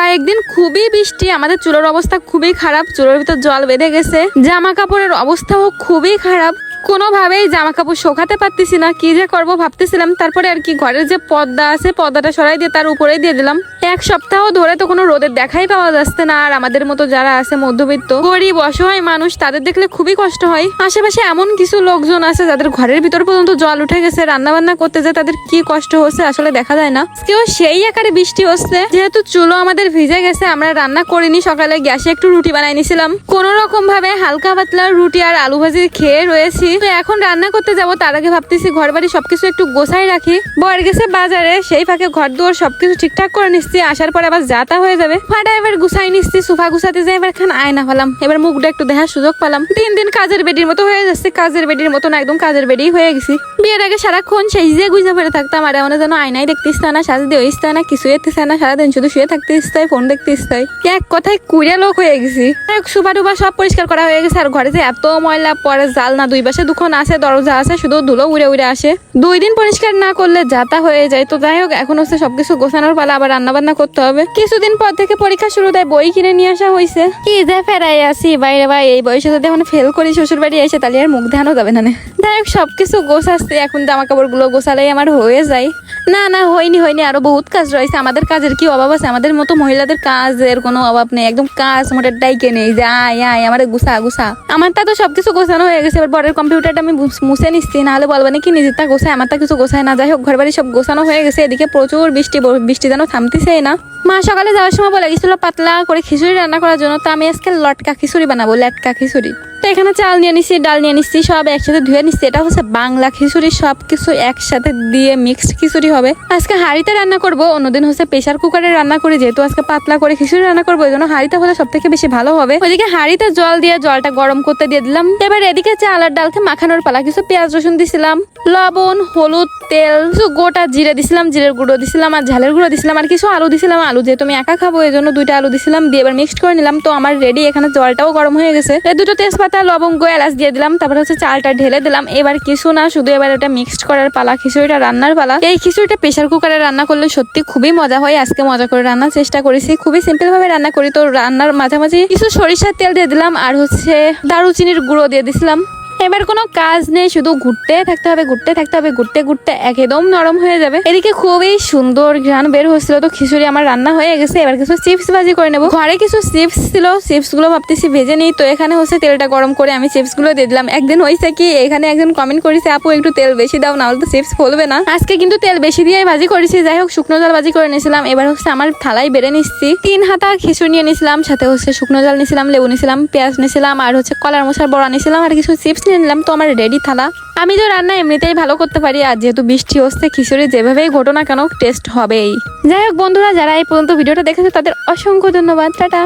কয়েকদিন খুবই বৃষ্টি, আমাদের চুলোর অবস্থা খুবই খারাপ, চুলোর ভিতর জল বেঁধে গেছে। জামা কাপড়ের অবস্থাও খুবই খারাপ। কোনোভাবেই জামা কাপড় শোকাতে পারতেছি না, কি যে করব ভাবতেছিলাম। তারপরে আর কি, ঘরের যে পর্দা আছে, পর্দাটা সরাই দিয়ে তার উপরেই দিয়ে দিলাম। এক সপ্তাহ ধরে তো কোনো রোদের দেখাই পাওয়া যাচ্ছে না, আর আমাদের মতো যারা আছে মধ্যবিত্ত, গরিব, অসহায় মানুষ, তাদের দেখলে খুবই কষ্ট হয়। আশেপাশে এমন কিছু লোকজন আছে যাদের ঘরের ভিতর পর্যন্ত জল উঠে গেছে রান্না বান্না করতে যে তাদের কি কষ্ট হচ্ছে আসলে দেখা যায় না। কেউ সেই আকারে বৃষ্টি হচ্ছে, যেহেতু চুলো আমাদের ভিজে গেছে, আমরা রান্না করিনি, সকালে গ্যাসে একটু রুটি বানাই নিছিলাম। কোন রকম ভাবে হালকা পাতলা রুটি আর আলু ভাজি খেয়ে রয়েছি। তো এখন রান্না করতে যাব, তার আগে ভাবতেছি ঘর বাড়ি সবকিছু একটু গোছাই রাখি। বর গেছে বাজারে, সেই ফাঁকে ঘর দুয়ার সবকিছু ঠিকঠাক করে নিচ্ছি। আসার পর আবার যাতা হয়ে যাবে। ফাটা এবার গুসাই নিচ্ছি, সোফা গুছাতে যাই, এবার খান আয়না পালাম এবার মুখটা একটু দেখার সুযোগ পেলাম। দিন দিন কাজের বেডির মতো হয়ে যাচ্ছে, কাজের বেডির মতো না একদম কাজের বেডি হয়ে গেছি। বিয়ের আগে সারাক্ষণ যে গুজা পড়ে থাকতাম, আর এমন যেন আয়নাই দেখতে ইস্তা না সাজে দিয়ে ইস্তা না কিছু এতে না, সারাদিন শুধু শুয়ে থাকতে ইস্তায় ফোন দেখতে ইস্তায় এক কথায় কুড়িয়া লোক হয়ে গেছি। সুবা টুবা সব পরিষ্কার করা হয়ে গেছে। আর ঘরে যে এত ময়লা পরে জাল না দুই পাশে, দুখন আছে, দরজা আছে, শুধু ধুলো উড়ে উড়ে আসে। দুই দিন পরিষ্কার না করলে যাতা হয়ে যায়। তো যাই হোক এখন হচ্ছে সবকিছু গোছানোর পালা, আবার রান্না বান্না করতে হবে। কিছুদিন পর থেকে পরীক্ষা শুরু দেয়, বই কিনে নিয়ে আসা হয়েছে কি যে ফেরাই আসি, বাইরে ভাই, এই বয়সে যদি এখন ফেল করি শ্বশুর বাড়ি এসে, তাহলে আর মুখ দেখানো যাবে না যাই হোক সবকিছু গোছাচ্ছে, এখন জামা কাপড়গুলো গোছালেই আমার হয়ে যায়। না না, হয়নি হয়নি, আরও বহুত কাজ রয়েছে। আমাদের কাজের কি অভাব আছে? আমাদের মতো মহিলাদের কাজের কোনো অভাব নেই। একদম কাজ মোটের ডাইকে নেই যে আয় আয় আমার গুসা গুসা আমার তা সবকিছু গোছানো হয়ে গেছে, এবার বরের কম্পিউটারটা আমি মুছে নিচ্ছি, নাহলে বলব নাকি নিজের তা গোছায় আমার তা কিছু গোছায় না। যাই হোক ঘর বাড়ি সব গোছানো হয়ে গেছে, এদিকে প্রচুর বৃষ্টি বৃষ্টি যেন থামতেছেই না। মা সকালে যাওয়ার সময় বলে গেছিল পাতলা করে খিচুড়ি রান্না করার জন্য, তো আমি আজকে লটকা খিচুড়ি বানাবো, লটকা খিচুড়ি। তো এখানে চাল নিয়ে নিচ্ছি ডাল নিয়ে নিচ্ছি সব একসাথে ধুয়ে নিচ্ছি এটা হচ্ছে বাংলা খিচুড়ি সব কিছু একসাথে দিয়ে মিক্সড খিচুড়ি হবে। আজকে হাঁড়িতে রান্না করব, অন্যদিন হচ্ছে প্রেশার কুকারে রান্না করি, যেহেতু আজকে পাতলা করে খিচুড়ি রান্না করব এই জন্য হাঁড়িতে হলে সব থেকে বেশি ভালো হবে। ওইদিকে হাঁড়িতে জল দিয়ে জলটা গরম করতে দিয়ে দিলাম। এবার এদিকে চাল আর ডালকে মাখানোর পালা, কিছু পেঁয়াজ, রসুন দিছিলাম, লবণ, হলুদ, তেল, কিছু গোটা জিরে দিছিলাম, জিরের গুঁড়ো দিছিলাম, আর ঝালের গুঁড়ো দিছিলাম, আর কিছু আলু দিছিলাম। আলু যেহেতু আমি একা খাব, এই জন্য দুইটা আলু দিছিলাম, দিয়ে এবার মিক্সড করে নিলাম। তো আমার রেডি এখানে জলটাও গরম হয়ে গেছে। এই দুটো তেজপাতা লবঙ্গ এলাচ দিয়ে দিলাম, তারপরে হচ্ছে চালটা ঢেলে দিলাম। এবার কিছু না, শুধু এবার এটা মিক্সড করার পালা, খিচুড়িটা রান্নার পালা। এই খিচুড়িটা প্রেশার কুকারে রান্না করলে সত্যি খুবই মজা হয়, আজকে মজা করে রান্নার চেষ্টা করেছি। খুবই সিম্পল ভাবে রান্না করি, তো রান্নার মাঝামাঝি কিছু সরিষার তেল দিয়ে দিলাম, আর হচ্ছে দারুচিনির গুঁড়ো দিয়ে দিছিলাম। এবার কোনো কাজ নেই, শুধু ঘুরতে থাকতে হবে, ঘুরতে থাকতে হবে, ঘুরতে ঘুরতে একদম নরম হয়ে যাবে। এদিকে খুবই সুন্দর ঘ্রাণ বের হচ্ছিল, তো খিচুড়ি আমার রান্না হয়ে গেছে, এবার কিছু চিপস ভাজি করে নেব। ঘরে কিছু চিপস ছিল চিপসগুলো ভাবতেছি ভেজে নিই, তো এখানে হচ্ছে তেলটা গরম করে আমি চিপসগুলো দিয়ে দিলাম। একদিন হয়েছে কি, এখানে একজন কমেন্ট করেছে, আপু, একটু তেল বেশি দাও, না হলে তো চিপস ফলবে না। আজকে কিন্তু তেল বেশি দিয়ে ভাজি করেছি, যাই হোক, শুকনো জল ভাজি করে নিয়েছিলাম। এবার হচ্ছে আমার থালাই বেড়ে নিচ্ছি। তিন হাতা খিচুড়ি নিয়ে নিয়েছিলাম, সাথে হচ্ছে শুকনো জল নিয়েছিলাম, লেবু নিয়েছিলাম, পেঁয়াজ নিয়েছিলাম, আর হচ্ছে কলার মশার বড়া নিয়েছিলাম, আর কিছু চিপস নিয়ে নিলাম তো আমার রেডি থালা। আমি তো রান্না এমনিতেই ভালো করতে পারি, আর যেহেতু বৃষ্টি হচ্ছে খিচুড়ি, যেভাবেই ঘটনা কেন টেস্ট হবেই। যাই হোক বন্ধুরা, যারা এই পর্যন্ত ভিডিওটা দেখেছে, তাদের অসংখ্য ধন্যবাদ। টাটা।